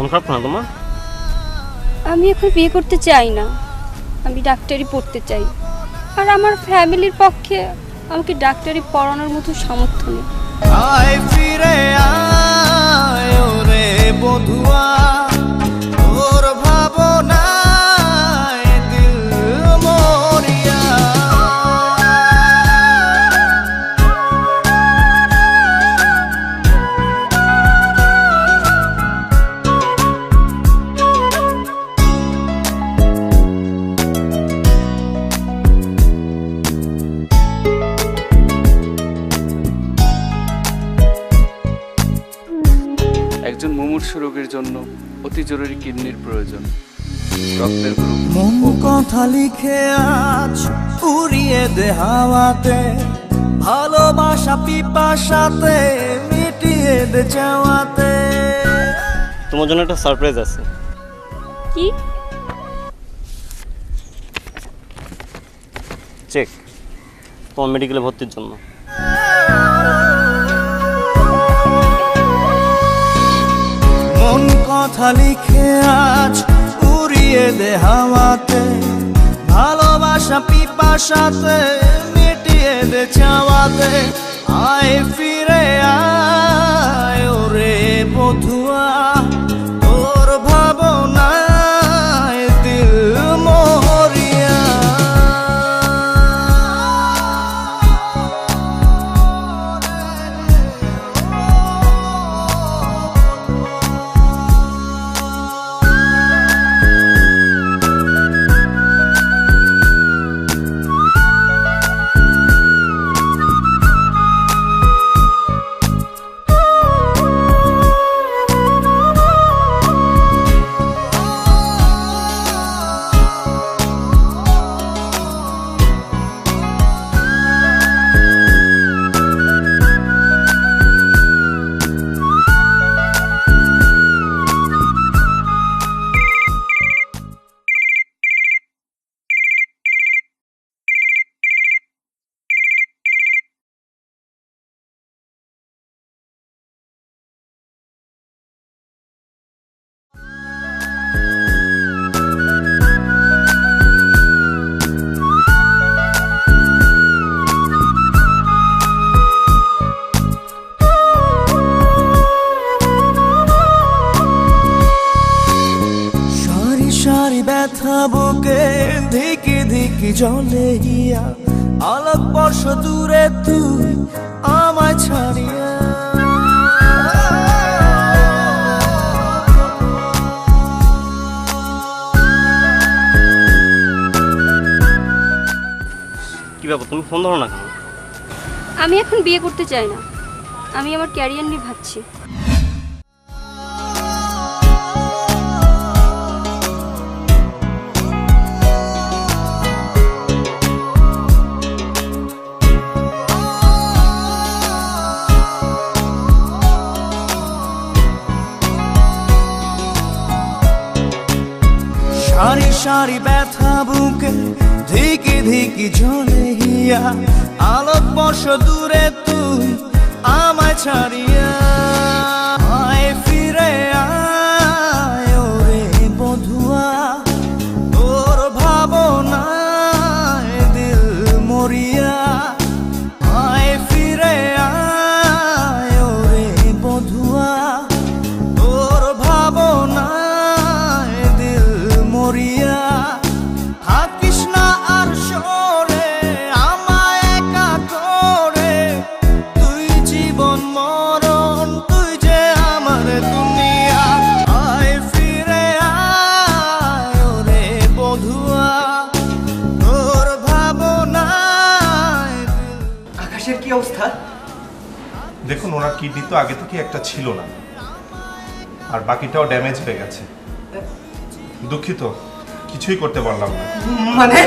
মন খারাপ না তোমার? আমি এখন বিয়ে করতে চাই না। আমি ডাক্তারি পড়তে চাই। আর আমার ফ্যামিলির পক্ষে আমাকে ডাক্তারি পড়ানোর মতো সামর্থ্য নেই। মুমূর্ষু রোগীর জন্য অতি জরুরি কিডনির প্রয়োজন। রক্তের মন কথা লিখে আজ উড়িয়ে দে হাওয়াতে ভালোবাসা পিপাসাতে মিটিয়ে দে চাওয়াতে। তোমার জন্য একটা সারপ্রাইজ আছে। কি? চেক তোমার মেডিকেলে ভর্তির জন্য। কথা লিখে আজ উড়িয়ে দে হাওয়াতে। ভালোবাসা পিপাসাতে মিটিয়ে দে চাওয়াতে। আই ফিরে ব্যথা বুকে ধিকি ধিকি জলে হিয়া আলোক বর্ষ দূরে তুই আমায় ছাড়িয়া। কি ব্যাপার তুমি ফোন ধরো না কেন? আমি এখন বিয়ে করতে চাই না। আমি আমার ক্যারিয়ার নিয়ে ভাবছি। সারি ব্যথা বুকে ধিকি ধিকি ঝলে হিয়া। আলোক বর্ষ দূরে তুই আমায় ছাড়িয়া। দেখুন ওনার কিডনি তো আগে থেকে একটা ছিল না। আর বাকিটাও ড্যামেজ হয়ে গেছে। দুঃখিত কিছুই করতে পারলাম না। মানে?